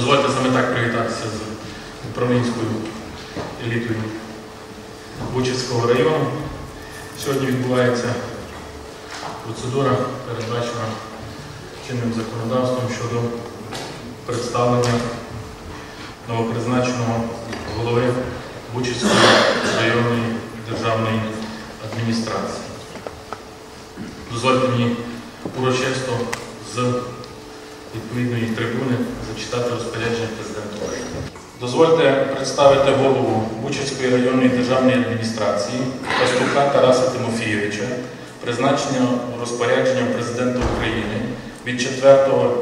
Дозвольте саме так привітатися з управлінською елітою Бучицького району. Сьогодні відбувається процедура, передбачена чинним законодавством щодо представлення новопризначеного голови Бучицької районної державної адміністрації. Дозвольте мені урочисто з відповідної трибуни зачитати розпорядження президента України. Дозвольте представити голову Бучицької районної державної адміністрації Пастуха Тараса Тимофійовича, призначення розпорядженням президента України від 4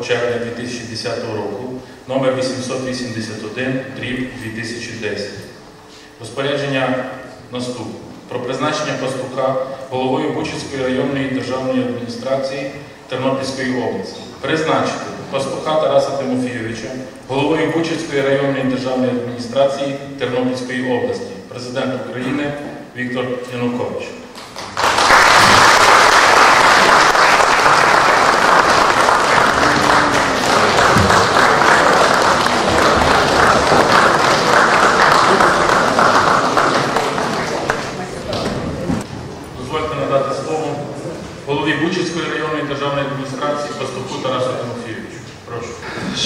червня 2010 року номер 881 дріб 2010. Розпорядження наступне. Про призначення Пастуха головою Бучицької районної державної адміністрації Тернопільської області. Призначити Пастуха Тараса Тимофійовича головою Бучицької районної державної адміністрації Тернопільської області. Президент України Віктор Янукович. Дозвольте надати слово голові Бучицької районної державної адміністрації Пастуху Тарасу Тимофійовичу. Прошу.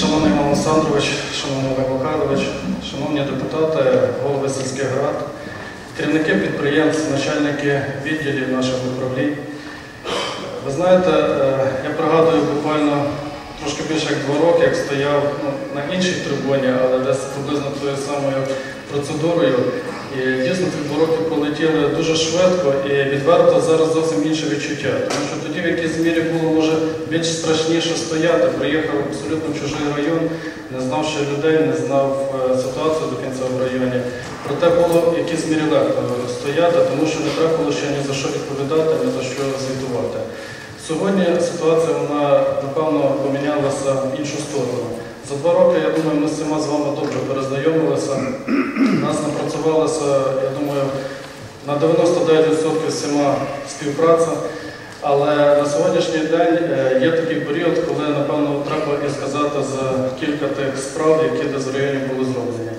Шановний Іван Олександрович, шановний Олег Михайлович, шановні депутати, голови сільських рад, керівники підприємств, начальники відділів наших управлінь. Ви знаєте, е, я пригадую буквально трошки більше як два роки, як стояв ну, на іншій трибуні, але десь приблизно тою самою процедурою. І дійсно ці два роки полетіли дуже швидко і відверто зараз зовсім інше відчуття. Тому що тоді в якійсь мірі було може більш страшніше стояти. Приїхав в абсолютно чужий район, не знавши людей, не знав е, ситуацію до кінця в районі. Проте було в якійсь мірі легко стояти, тому що не треба було ще ні за що відповідати, ні за що звітувати. Сьогодні ситуація вона напевно помінялася в іншу сторону. За два роки, я думаю, ми з цими з вами добре перезнайомилися. Нас напрацювалася, я думаю, на 99% всіма співпраця. Але на сьогоднішній день е, є такий період, коли, напевно, треба і сказати за кілька тих справ, які десь в районі були зроблені.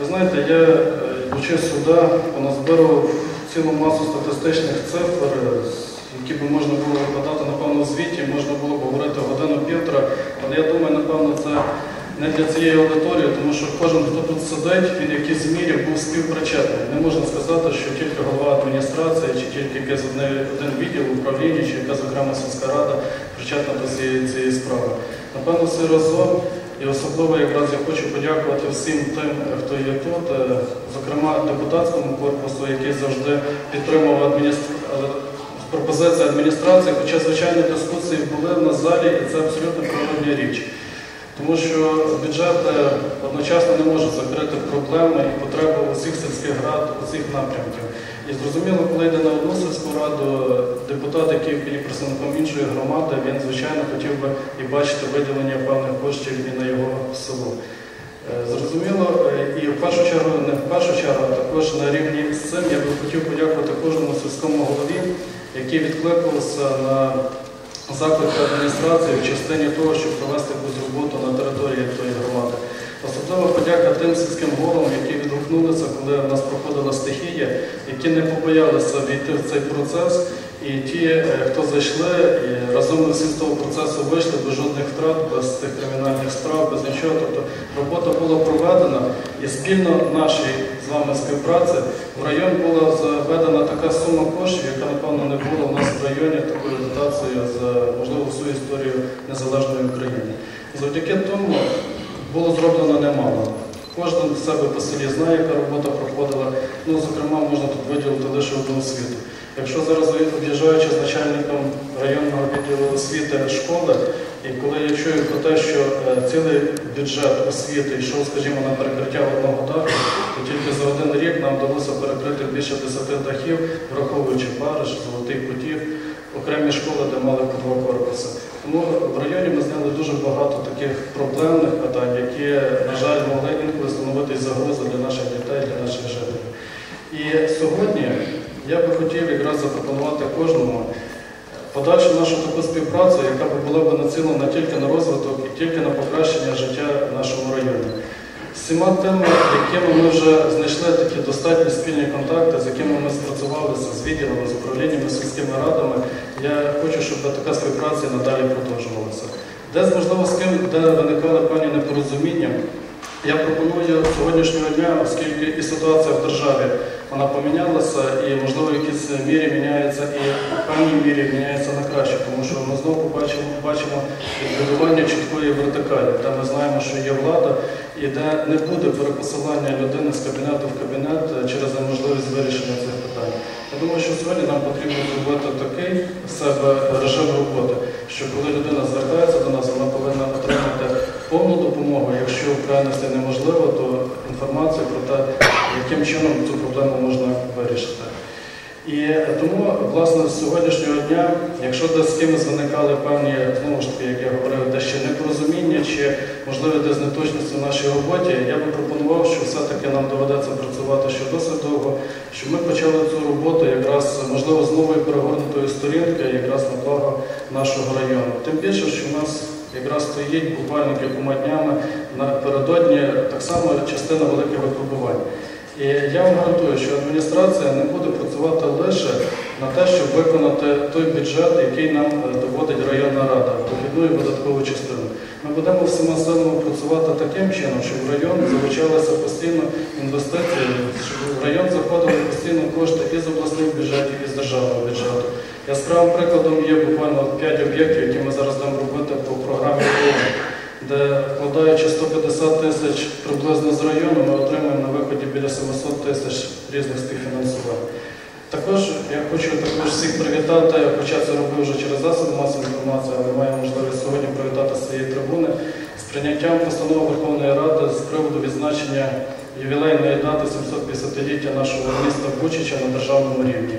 Ви знаєте, я е, йдучи сюди, поназбирав цілу масу статистичних цифр, е, які би можна було викладати, напевно, у звіті, можна було б говорити годину півтора, але я думаю, напевно, це не для цієї аудиторії, тому що кожен, хто тут сидить, він в якійсь мірі був співпричетний. Не можна сказати, що тільки голова адміністрації, чи тільки якийсь один відділ управління, чи якась окрема сільська рада причетна до цієї, цієї справи. Напевно, все разом. І особливо якраз я хочу подякувати всім тим, хто є тут, е, зокрема депутатському корпусу, який завжди підтримував адміністрацію пропозиції адміністрації, хоча, звичайно, дискусії були в залі, і це абсолютно природня річ. Тому що бюджет е, одночасно не може закрити проблеми і потреби усіх сільських рад, усіх напрямків. І зрозуміло, коли йде на одну сільську раду, депутат, який є представником іншої громади, він, звичайно, хотів би і бачити виділення певних коштів і на його село. Е, Зрозуміло, е, і в першу чергу, не в першу чергу, а також на рівні з цим я би хотів подякувати кожному сільському голові, який відкликалися на заклик адміністрації в частині того, щоб провести якусь роботу на території тої громади. Особливо подяка тим сільським головам, які відгукнулися, коли в нас проходила стихія, які не побоялися війти в цей процес. І ті, е, хто зайшли, і разом з того процесу вийшли без жодних втрат, без цих кримінальних справ, без нічого. Тобто робота була проведена і спільно нашій з вами співпраці в район була заведена така сума коштів, яка, напевно, не була у нас в районі такою дотацією за можливо всю історію незалежної України. Завдяки тому було зроблено немало. Кожен в себе по селі знає, яка робота проходила. Ну, зокрема, можна тут виділити лише одну освіту. Якщо зараз об'їжджаючи з начальником районного відділу освіти школи, і коли я чую про те, що е, цілий бюджет освіти йшов, скажімо, на перекриття одного даху, то тільки за один рік нам вдалося перекрити більше 10 дахів, враховуючи Париж, Золотий Путів, окремі школи, де мали по два корпуси. Тому в районі ми зняли дуже багато таких проблемних питань, які, на жаль, могли інколи становити загрозою для наших дітей, для наших жителів. І сьогодні я би хотів якраз запропонувати кожному подальшу нашу таку співпрацю, яка б була б націлена тільки на розвиток і тільки на покращення життя в нашому районі. З всіма тими, якими ми вже знайшли такі достатні спільні контакти, з якими ми спрацювалися з відділами, з управліннями, сільськими радами, я хочу, щоб така співпраця надалі продовжувалася. Десь, можливо, з ким, де виникали певні непорозуміння, я пропоную сьогоднішнього дня, оскільки і ситуація в державі вона помінялася, і можливо в якійсь мірі міняється, і в певній мірі міняється на краще, тому що ми знову бачимо, бачимо відбудування чіткої вертикалі, де ми знаємо, що є влада, і де не буде перепосилання людини з кабінету в кабінет через неможливість вирішення цих питань. Я думаю, що сьогодні нам потрібно зробити такий в себе режим роботи, що коли людина звертається до нас, вона повинна отримати повну допомогу. Якщо крайності неможливо, то інформацію про те, яким чином цю проблему можна вирішити. І тому, власне, з сьогоднішнього дня, якщо десь з кимось виникали певні, знову ж таки, як я говорив, де ще непорозуміння чи, можливо, десь неточності в нашій роботі, я би пропонував, що все-таки нам доведеться працювати ще досить довго, щоб ми почали цю роботу якраз, можливо, з нової перегорнутої сторінки, якраз на благо нашого району. Тим більше, що в нас якраз стоїть буквально кількома днями напередодні так само частина великих випробувань. І я вам гарантую, що адміністрація не буде працювати лише на те, щоб виконати той бюджет, який нам е, доводить районна рада, дохідну і видаткову частину. Ми будемо всіма силами працювати таким чином, щоб в район залучалися постійно інвестиції, щоб в район заходили постійно кошти і з обласних бюджетів, і з державного бюджету. Яскравим прикладом є буквально 5 об'єктів, які ми зараз будемо робити по програмі «Клоун», де вкладаючи 150 тисяч приблизно з району, ми отримаємо на виході біля 700 тисяч різних співфінансувань. Також я хочу також всіх привітати, хоча це робив вже через засоби масової інформації, але маю можливість сьогодні привітати з цієї трибуни з прийняттям постанови Верховної Ради з приводу відзначення ювілейної дати 750-ліття нашого міста Бучича на державному рівні.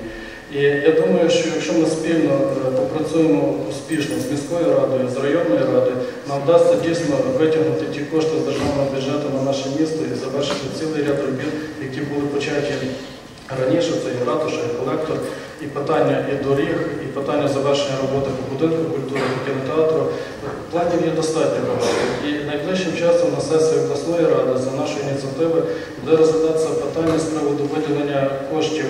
І я думаю, що якщо ми спільно е, попрацюємо успішно з міською радою, з районною радою, нам вдасться дійсно витягнути ті кошти з державного бюджету на наше місто і завершити цілий ряд робіт, які були початі раніше. Це і ратуша, і колектор, і питання і доріг, і питання завершення роботи по будинку культури, по кінотеатру. Планів є достатньо багато. І найближчим часом на сесії обласної ради за нашої ініціативи буде розглядатися питання з приводу виділення коштів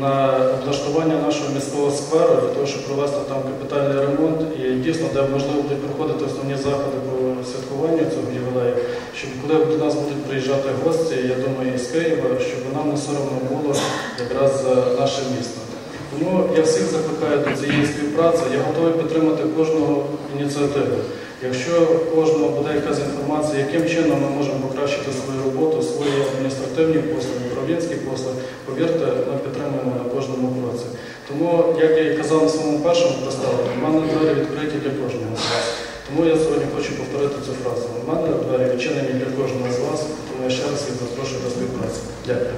на облаштування нашого міського скверу для того, щоб провести там капітальний ремонт і дійсно, де можливо будуть проходити основні заходи по святкуванню цього ювілею, щоб коли до нас будуть приїжджати гості, я думаю, із Києва, щоб нам не соромно було якраз за наше місто. Тому я всіх закликаю до цієї співпраці. Я готовий підтримати кожного ініціативу. Якщо кожного буде якась інформація, яким чином ми можемо покращити свою роботу, свої адміністративні послуги, управлінські послуги, повірте, ми підтримуємо на кожному кроці. Тому, як я і казав на своєму першому представленні, в мене двері відкриті для кожного з вас. Тому я сьогодні хочу повторити цю фразу. У мене двері відчинені для кожного з вас, тому я ще раз їх запрошую до співпраці. Дякую.